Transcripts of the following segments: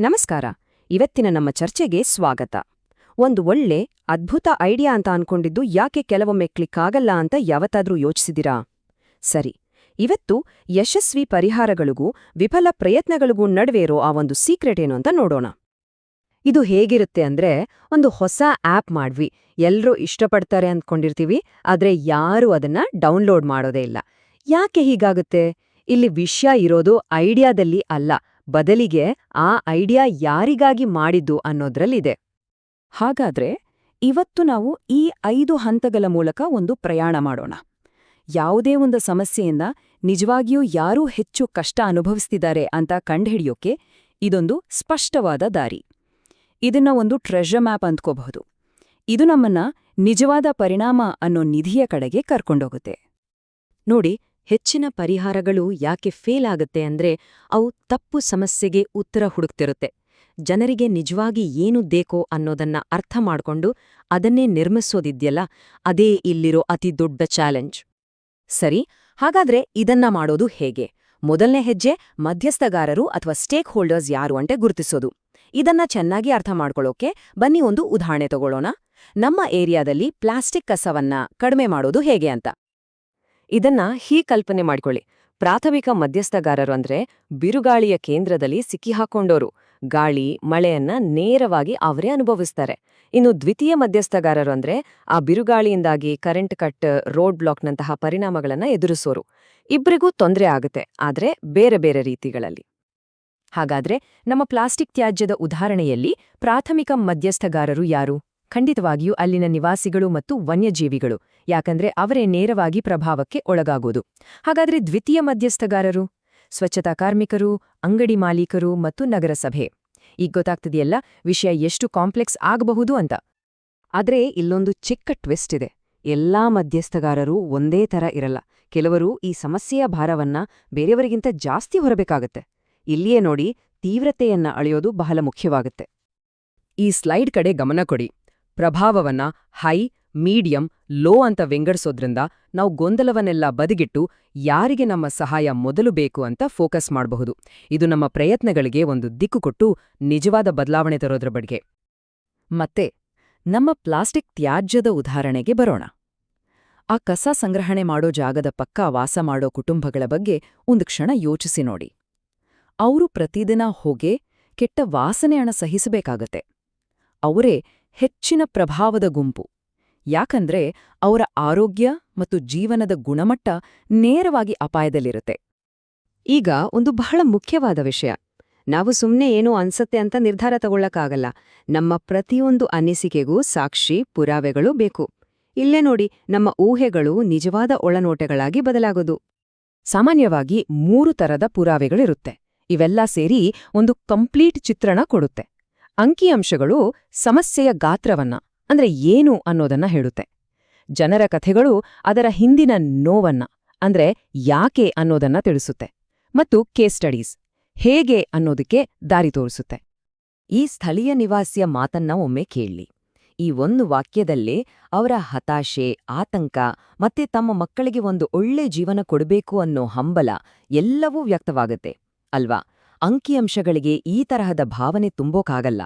ನಮಸ್ಕಾರ. ಇವತ್ತಿನ ನಮ್ಮ ಚರ್ಚೆಗೆ ಸ್ವಾಗತ. ಒಂದು ಒಳ್ಳೆ, ಅದ್ಭುತ ಐಡಿಯಾ ಅಂತ ಅನ್ಕೊಂಡಿದ್ದು ಯಾಕೆ ಕೆಲವೊಮ್ಮೆ ಕ್ಲಿಕ್ ಆಗಲ್ಲ ಅಂತ ಯಾವತ್ತಾದ್ರೂ ಯೋಚಿಸಿದಿರಾ? ಸರಿ. ಇವತ್ತು ಯಶಸ್ವಿ ಪರಿಹಾರಗಳಿಗೂ, ವಿಫಲ ಪ್ರಯತ್ನಗಳಿಗೂ ನಡುವೆರೋ ಆ ಒಂದು ಸೀಕ್ರೆಟ್ ಏನು ಅಂತ ನೋಡೋಣ. ಇದು ಹೇಗಿರುತ್ತೆ ಅಂದ್ರೆ, ಒಂದು ಹೊಸ ಆಪ್ ಮಾಡ್ವಿ. ಎಲ್ಲರೂ ಇಷ್ಟಪಡ್ತಾರೆ ಅಂದ್ಕೊಂಡಿರ್ತೀವಿ ಆದ್ರೆ ಯಾರೂ ಅದನ್ನ ಡೌನ್ಲೋಡ್ ಮಾಡೋದೇ ಇಲ್ಲ. ಯಾಕೆ ಹೀಗಾಗುತ್ತೆ? ಇಲ್ಲಿ ವಿಷಯ ಇರೋದು ಐಡಿಯಾದಲ್ಲಿ ಅಲ್ಲ. ಬದಲಿಗೆ ಆ ಐಡಿಯಾ ಯಾರಿಗಾಗಿ ಮಾಡಿದ್ದು ಅನ್ನೋದ್ರಲ್ಲಿದೆ. ಹಾಗಾದ್ರೆ ಇವತ್ತು ನಾವು ಈ ಐದು ಹಂತಗಳ ಮೂಲಕ ಒಂದು ಪ್ರಯಾಣ ಮಾಡೋಣ. ಯಾವುದೇ ಒಂದು ಸಮಸ್ಯೆಯಿಂದ ನಿಜವಾಗಿಯೂ ಯಾರೂ ಹೆಚ್ಚು ಕಷ್ಟ ಅನುಭವಿಸ್ತಿದ್ದಾರೆ ಅಂತ ಕಂಡುಹಿಡಿಯೋಕೆ ಇದೊಂದು ಸ್ಪಷ್ಟವಾದ ದಾರಿ. ಇದನ್ನ ಒಂದು ಟ್ರೆಷರ್ ಮ್ಯಾಪ್ ಅಂದ್ಕೋಬಹುದು. ಇದು ನಮ್ಮನ್ನ ನಿಜವಾದ ಪರಿಣಾಮ ಅನ್ನೋ ನಿಧಿಯ ಕಡೆಗೆ ಕರ್ಕೊಂಡೋಗುತ್ತೆ. ನೋಡಿ ಹೆಚ್ಚಿನ ಪರಿಹಾರಗಳು ಯಾಕೆ ಫೇಲ್ ಆಗುತ್ತೆ ಅಂದ್ರೆ ಅವು ತಪ್ಪು ಸಮಸ್ಯೆಗೆ ಉತ್ತರ ಹುಡುಕ್ತಿರುತ್ತೆ. ಜನರಿಗೆ ನಿಜವಾಗಿ ಏನು ಬೇಕೋ ಅನ್ನೋದನ್ನ ಅರ್ಥ ಮಾಡ್ಕೊಂಡು ಅದನ್ನೇ ನಿರ್ಮಿಸೋದಿದ್ಯಲ್ಲ, ಅದೇ ಇಲ್ಲಿರೋ ಅತಿ ದೊಡ್ಡ ಚಾಲೆಂಜ್. ಸರಿ, ಹಾಗಾದ್ರೆ ಇದನ್ನ ಮಾಡೋದು ಹೇಗೆ? ಮೊದಲನೇ ಹೆಜ್ಜೆ ಮಧ್ಯಸ್ಥಗಾರರು ಅಥವಾ ಸ್ಟೇಕ್ ಹೋಲ್ಡರ್ಸ್ ಯಾರು ಅಂತೆ ಗುರುತಿಸೋದು. ಇದನ್ನ ಚೆನ್ನಾಗಿ ಅರ್ಥ ಮಾಡ್ಕೊಳ್ಳೋಕೆ ಬನ್ನಿ ಒಂದು ಉದಾಹರಣೆ ತಗೊಳ್ಳೋಣ. ನಮ್ಮ ಏರಿಯಾದಲ್ಲಿ ಪ್ಲಾಸ್ಟಿಕ್ ಕಸವನ್ನ ಕಡಿಮೆ ಮಾಡೋದು ಹೇಗೆ ಅಂತ. ಇದನ್ನ ಹೀ ಕಲ್ಪನೆ ಮಾಡ್ಕೊಳ್ಳಿ. ಪ್ರಾಥಮಿಕ ಮಧ್ಯಸ್ಥಗಾರರು ಅಂದ್ರೆ ಬಿರುಗಾಳಿಯ ಕೇಂದ್ರದಲ್ಲಿ ಸಿಕ್ಕಿಹಾಕೊಂಡೋರು ಗಾಳಿ, ಮಳೆಯನ್ನ ನೇರವಾಗಿ ಅವರೇ ಅನುಭವಿಸ್ತಾರೆ. ಇನ್ನು ದ್ವಿತೀಯ ಮಧ್ಯಸ್ಥಗಾರರು ಅಂದ್ರೆ ಆ ಬಿರುಗಾಳಿಯಿಂದಾಗಿ ಕರೆಂಟ್ ಕಟ್, ರೋಡ್ ಬ್ಲಾಕ್ನಂತಹ ಪರಿಣಾಮಗಳನ್ನ ಎದುರಿಸೋರು. ಇಬ್ರಿಗೂ ತೊಂದರೆ ಆಗುತ್ತೆ, ಆದರೆ ಬೇರೆ ಬೇರೆ ರೀತಿಗಳಲ್ಲಿ. ಹಾಗಾದ್ರೆ ನಮ್ಮ ಪ್ಲಾಸ್ಟಿಕ್ ತ್ಯಾಜ್ಯದ ಉದಾಹರಣೆಯಲ್ಲಿ ಪ್ರಾಥಮಿಕ ಮಧ್ಯಸ್ಥಗಾರರು ಯಾರು? ಖಂಡಿತವಾಗಿಯೂ ಅಲ್ಲಿನ ನಿವಾಸಿಗಳು ಮತ್ತು ವನ್ಯಜೀವಿಗಳು, ಯಾಕಂದ್ರೆ ಅವರೇ ನೇರವಾಗಿ ಪ್ರಭಾವಕ್ಕೆ ಒಳಗಾಗೋದು. ಹಾಗಾದ್ರೆ ದ್ವಿತೀಯ ಮಧ್ಯಸ್ಥಗಾರರು? ಸ್ವಚ್ಛತಾ ಕಾರ್ಮಿಕರು, ಅಂಗಡಿ ಮಾಲೀಕರು ಮತ್ತು ನಗರಸಭೆ. ಈಗ ಗೊತ್ತಾಗ್ತದೆಯಲ್ಲ, ವಿಷಯ ಎಷ್ಟು ಕಾಂಪ್ಲೆಕ್ಸ್ ಆಗಬಹುದು ಅಂತ. ಆದ್ರೆ ಇಲ್ಲೊಂದು ಚಿಕ್ಕ ಟ್ವಿಸ್ಟ್ ಇದೆ. ಎಲ್ಲಾ ಮಧ್ಯಸ್ಥಗಾರರು ಒಂದೇ ತರ ಇರಲ್ಲ. ಕೆಲವರು ಈ ಸಮಸ್ಯೆಯ ಭಾರವನ್ನ ಬೇರೆಯವರಿಗಿಂತ ಜಾಸ್ತಿ ಹೊರಬೇಕಾಗತ್ತೆ. ಇಲ್ಲಿಯೇ ನೋಡಿ ತೀವ್ರತೆಯನ್ನ ಅಳೆಯೋದು ಬಹಳ ಮುಖ್ಯವಾಗುತ್ತೆ. ಈ ಸ್ಲೈಡ್ ಕಡೆ ಗಮನ ಕೊಡಿ. ಪ್ರಭಾವವನ್ನ ಹೈ, ಮೀಡಿಯಂ, ಲೋ ಅಂತ ವಿಂಗಡಿಸೋದ್ರಿಂದ ನಾವು ಗೊಂದಲವನ್ನೆಲ್ಲ ಬದಿಗಿಟ್ಟು ಯಾರಿಗೆ ನಮ್ಮ ಸಹಾಯ ಮೊದಲು ಬೇಕು ಅಂತ ಫೋಕಸ್ ಮಾಡಬಹುದು. ಇದು ನಮ್ಮ ಪ್ರಯತ್ನಗಳಿಗೆ ಒಂದು ದಿಕ್ಕು ಕೊಟ್ಟು ನಿಜವಾದ ಬದಲಾವಣೆ ತರೋದ್ರ ಬಗ್ಗೆ ಮತ್ತೆ, ನಮ್ಮ ಪ್ಲಾಸ್ಟಿಕ್ ತ್ಯಾಜ್ಯದ ಉದಾಹರಣೆಗೆ ಬರೋಣ. ಆ ಕಸ ಸಂಗ್ರಹಣೆ ಮಾಡೋ ಜಾಗದ ಪಕ್ಕ ವಾಸ ಮಾಡೋ ಕುಟುಂಬಗಳ ಬಗ್ಗೆ ಒಂದು ಕ್ಷಣ ಯೋಚಿಸಿ ನೋಡಿ. ಅವರು ಪ್ರತಿದಿನ ಹೊಗೆ, ಕೆಟ್ಟ ವಾಸನೆಯಣ ಸಹಿಸಬೇಕಾಗತ್ತೆ. ಅವರೇ ಹೆಚ್ಚಿನ ಪ್ರಭಾವದ ಗುಂಪು. ಯಾಕಂದ್ರೆ ಅವರ ಆರೋಗ್ಯ ಮತ್ತು ಜೀವನದ ಗುಣಮಟ್ಟ ನೇರವಾಗಿ ಅಪಾಯದಲ್ಲಿರುತ್ತೆ. ಈಗ ಒಂದು ಬಹಳ ಮುಖ್ಯವಾದ ವಿಷಯ. ನಾವು ಸುಮ್ಮನೆ ಏನೂ ಅನ್ಸತ್ತೆ ಅಂತ ನಿರ್ಧಾರ ತಗೊಳ್ಳಕ್ಕಾಗಲ್ಲ. ನಮ್ಮ ಪ್ರತಿಯೊಂದು ಅನಿಸಿಕೆಗೂ ಸಾಕ್ಷಿ, ಪುರಾವೆಗಳು ಬೇಕು. ಇಲ್ಲೇ ನೋಡಿ, ನಮ್ಮ ಊಹೆಗಳು ನಿಜವಾದ ಒಳನೋಟಗಳಾಗಿ ಬದಲಾಗೋದು. ಸಾಮಾನ್ಯವಾಗಿ ಮೂರು ತರದ ಪುರಾವೆಗಳಿರುತ್ತೆ. ಇವೆಲ್ಲ ಸೇರಿ ಒಂದು ಕಂಪ್ಲೀಟ್ ಚಿತ್ರಣ ಕೊಡುತ್ತೆ. ಅಂಕಿಅಂಶಗಳು ಸಮಸ್ಯೆಯ ಗಾತ್ರವನ್ನ, ಅಂದ್ರೆ ಏನು ಅನ್ನೋದನ್ನ ಹೇಳುತ್ತೆ. ಜನರ ಕಥೆಗಳು ಅದರ ಹಿಂದಿನ ನೋವನ್ನ, ಅಂದ್ರೆ ಯಾಕೆ ಅನ್ನೋದನ್ನ ತಿಳಿಸುತ್ತೆ. ಮತ್ತು ಕೇಸ್ ಸ್ಟಡೀಸ್, ಹೇಗೆ ಅನ್ನೋದಕ್ಕೆ ದಾರಿ ತೋರಿಸುತ್ತೆ. ಈ ಸ್ಥಳೀಯ ನಿವಾಸಿಯ ಮಾತನ್ನ ಒಮ್ಮೆ ಕೇಳಿ. ಈ ಒಂದು ವಾಕ್ಯದಲ್ಲೇ ಅವರ ಹತಾಶೆ, ಆತಂಕ, ಮತ್ತೆ ತಮ್ಮ ಮಕ್ಕಳಿಗೆ ಒಂದು ಒಳ್ಳೆ ಜೀವನ ಕೊಡಬೇಕು ಅನ್ನೋ ಹಂಬಲ ಎಲ್ಲವೂ ವ್ಯಕ್ತವಾಗುತ್ತೆ, ಅಲ್ವಾ? ಅಂಕಿಅಂಶಗಳಿಗೆ ಈ ತರಹದ ಭಾವನೆ ತುಂಬೋಕಾಗಲ್ಲ.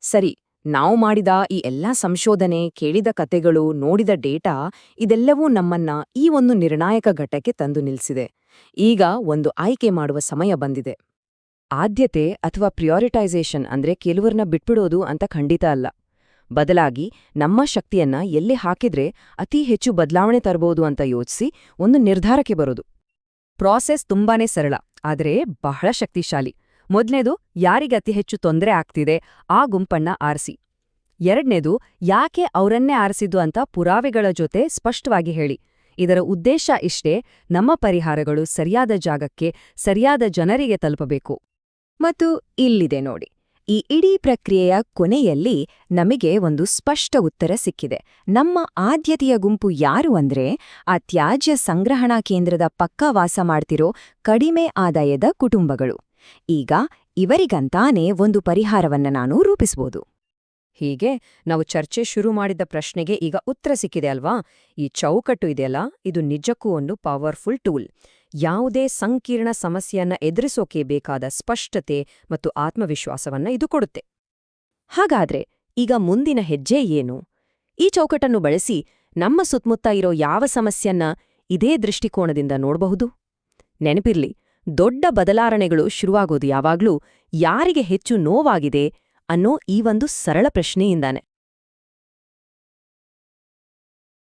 ಸರಿ, ನಾವು ಮಾಡಿದ ಈ ಎಲ್ಲಾ ಸಂಶೋಧನೆ, ಕೇಳಿದ ಕತೆಗಳು, ನೋಡಿದ ಡೇಟಾ ಇದೆಲ್ಲವೂ ನಮ್ಮನ್ನ ಈ ಒಂದು ನಿರ್ಣಾಯಕ ಘಟ್ಟಕ್ಕೆ ತಂದು ನಿಲ್ಸಿದೆ. ಈಗ ಒಂದು ಆಯ್ಕೆ ಮಾಡುವ ಸಮಯ ಬಂದಿದೆ. ಆದ್ಯತೆ ಅಥವಾ ಪ್ರಿಯಾರಿಟೈಸೇಷನ್ ಅಂದ್ರೆ ಕೆಲವರನ್ನ ಬಿಟ್ಬಿಡೋದು ಅಂತ ಖಂಡಿತ ಅಲ್ಲ. ಬದಲಾಗಿ ನಮ್ಮ ಶಕ್ತಿಯನ್ನ ಎಲ್ಲಿ ಹಾಕಿದ್ರೆ ಅತಿ ಹೆಚ್ಚು ಬದಲಾವಣೆ ತರಬಹುದು ಅಂತ ಯೋಚಿಸಿ ಒಂದು ನಿರ್ಧಾರಕ್ಕೆ ಬರೋದು. ಪ್ರಾಸೆಸ್ ತುಂಬಾನೇ ಸರಳ. ಆದರೆ ಬಹಳ ಶಕ್ತಿಶಾಲಿ. ಮೊದಲನೇದು ಯಾರಿಗೆ ಅತಿ ಹೆಚ್ಚು ತೊಂದರೆ ಆಗ್ತಿದೆ ಆ ಗುಂಪನ್ನ ಆರಿಸಿ. ಎರಡನೇದು ಯಾಕೆ ಅವರನ್ನೇ ಆರಿಸಿದ್ದು ಅಂತ ಪುರಾವೆಗಳ ಜೊತೆ ಸ್ಪಷ್ಟವಾಗಿ ಹೇಳಿ. ಇದರ ಉದ್ದೇಶ ಇಷ್ಟೇ ನಮ್ಮ ಪರಿಹಾರಗಳು ಸರಿಯಾದ ಜಾಗಕ್ಕೆ ಸರಿಯಾದ ಜನರಿಗೆ ತಲುಪಬೇಕು. ಮತ್ತು ಇಲ್ಲಿದೆ ನೋಡಿ. ಈ ಇಡೀ ಪ್ರಕ್ರಿಯೆಯ ಕೊನೆಯಲ್ಲಿ ನಮಗೆ ಒಂದು ಸ್ಪಷ್ಟ ಉತ್ತರ ಸಿಕ್ಕಿದೆ. ನಮ್ಮ ಆದ್ಯತೆಯ ಗುಂಪು ಯಾರು ಅಂದ್ರೆ, ಆ ತ್ಯಾಜ್ಯ ಸಂಗ್ರಹಣಾ ಕೇಂದ್ರದ ಪಕ್ಕ ವಾಸ ಮಾಡ್ತಿರೋ ಕಡಿಮೆ ಆದಾಯದ ಕುಟುಂಬಗಳು. ಈಗ ಇವರಿಗಂತಾನೇ ಒಂದು ಪರಿಹಾರವನ್ನ ನಾನು ರೂಪಿಸ್ಬೋದು. ಹೀಗೆ ನಾವು ಚರ್ಚೆ ಶುರು ಮಾಡಿದ್ದ ಪ್ರಶ್ನೆಗೆ ಈಗ ಉತ್ತರ ಸಿಕ್ಕಿದೆ ಅಲ್ವಾ? ಈ ಚೌಕಟ್ಟು ಇದೆಯಲ್ಲ, ಇದು ನಿಜಕ್ಕೂ ಒಂದು ಪವರ್ಫುಲ್ ಟೂಲ್. ಯಾವುದೇ ಸಂಕೀರ್ಣ ಸಮಸ್ಯೆಯನ್ನ ಎದುರಿಸೋಕೆ ಬೇಕಾದ ಸ್ಪಷ್ಟತೆ ಮತ್ತು ಆತ್ಮವಿಶ್ವಾಸವನ್ನ ಇದು ಕೊಡುತ್ತೆ. ಹಾಗಾದ್ರೆ ಈಗ ಮುಂದಿನ ಹೆಜ್ಜೆ ಏನು? ಈ ಚೌಕಟ್ಟನ್ನು ಬಳಸಿ ನಮ್ಮ ಸುತ್ತಮುತ್ತ ಇರೋ ಯಾವ ಸಮಸ್ಯೆಯನ್ನ ಇದೇ ದೃಷ್ಟಿಕೋನದಿಂದ ನೋಡಬಹುದು? ನೆನಪಿರ್ಲಿ, ದೊಡ್ಡ ಬದಲಾವಣೆಗಳು ಶುರುವಾಗೋದು ಯಾವಾಗ್ಲೂ ಯಾರಿಗೆ ಹೆಚ್ಚು ನೋವಾಗಿದೆ ಅನ್ನೋ ಈ ಒಂದು ಸರಳ ಪ್ರಶ್ನೆಯಿಂದಾನೆ.